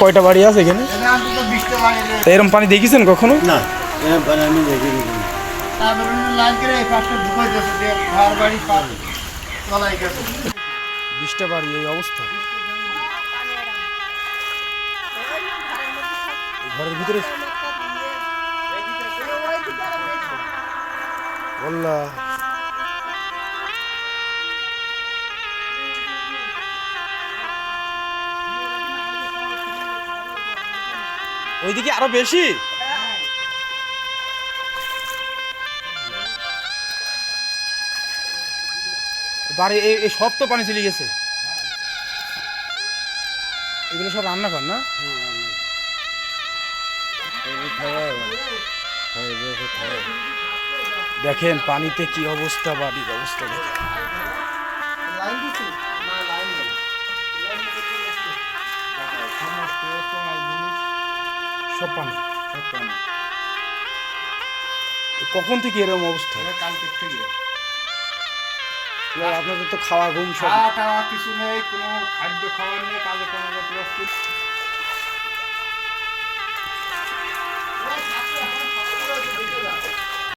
কয়টা বাড়ি আছে এখানে? তা এরম পানি দেখেছেন কখনো? না এরকম আমি দেখিনি। বিশটা বাড়ি এই অবস্থা? ঘরের ভিতরে। আল্লাহ। ওইদিকে আরও বেশি। বাড়ি, এই সব তো পানি চলে গেছে। এগুলো সব রান্না কর না? দেখেন, পানিতে কি অবস্থা, বাড়ির অবস্থা দেখেন। সব পানি। সব পানি। কখন থেকে এরকম অবস্থা? কাল কালকে থেকে। আপনাদের তো খাওয়া ঘুম সব। খাওয়া টাওয়া কিছু নেই কোনো খাদ্য খাওয়ার নেই কাজে কোনো।